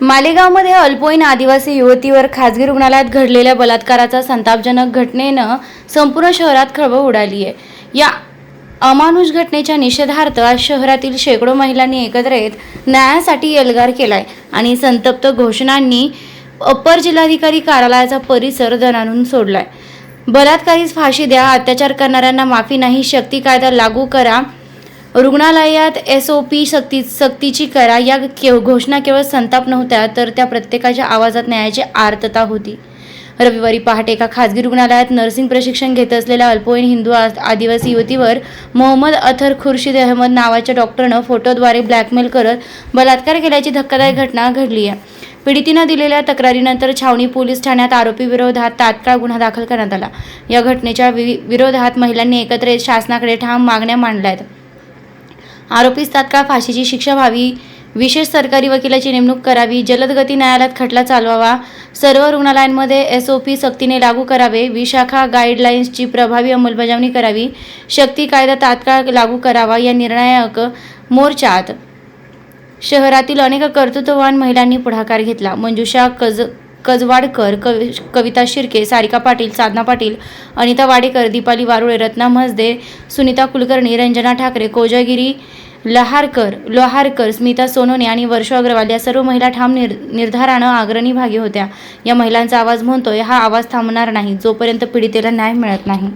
मालेगावमध्ये अल्पवयीन आदिवासी युवतीवर खासगी रुग्णालयात घडलेल्या बलात्काराचा संतापजनक घटनेनं संपूर्ण शहरात खळबळ उडाली आहे या अमानुष घटनेच्या निषेधार्थ आज शहरातील शेकडो महिलांनी एकत्र येत न्यायासाठी एल्गार केलाय आणि संतप्त घोषणांनी अप्पर जिल्हाधिकारी कार्यालयाचा परिसर दणानून सोडलाय. बलात्कारीस फाशी द्या अत्याचार करणाऱ्यांना माफी नाही शक्ती कायदा लागू करा रुग्णालयात एस ओ पी सक्ती सक्तीची करा या के घोषणा केवळ संताप नव्हत्या तर त्या प्रत्येकाच्या आवाजात न्यायाची आर्तता होती. रविवारी पहाटे एका खासगी रुग्णालयात नर्सिंग प्रशिक्षण घेत असलेल्या अल्पवयीन हिंदू आ- आदिवासी युवतीवर मोहम्मद अथर खुर्शीद अहमद नावाच्या डॉक्टरनं फोटोद्वारे ब्लॅकमेल करत बलात्कार केल्याची धक्कादायक घटना घडली आहे. पीडितीनं दिलेल्या तक्रारीनंतर छावणी पोलीस ठाण्यात आरोपी विरोधात तात्काळ गुन्हा दाखल करण्यात आला. या घटनेच्या वि- विरोधात महिलांनी एकत्र येत शासनाकडे ठाम मागण्या मांडल्या आहेत. आरोपीस तात्काळ फाशीची शिक्षा व्हावी. विशेष सरकारी वकिलाची नेमणूक करावी. जलदगती न्यायालयात खटला चालवावा. सर्व रुग्णालयांमध्ये एस ओ पी सक्तीने लागू करावे. विशाखा गाईडलाईन्सची प्रभावी अंमलबजावणी करावी. शक्ती कायदा तात्काळ लागू करावा या निर्णायक मोर्चात शहरातील अनेक कर्तृत्ववान महिलांनी पुढाकार घेतला. मंजुषा कज कजवाडकर कवि कविता शिर्के सारिका पाटील साधना पाटील अनिता वाडेकर दीपाली वारुळे रत्ना म्हसदे सुनीता कुलकर्णी रंजना ठाकरे कोजागिरी लहारकर लोहारकर स्मिता सोनोने आणि वर्षा अग्रवाल या सर्व महिला ठाम निर निर्धारानं अग्रणी भागी होत्या. या महिलांचा आवाज म्हणतोय हा आवाज थांबणार नाही. जोपर्यंत पीडितेला न्याय मिळत नाही.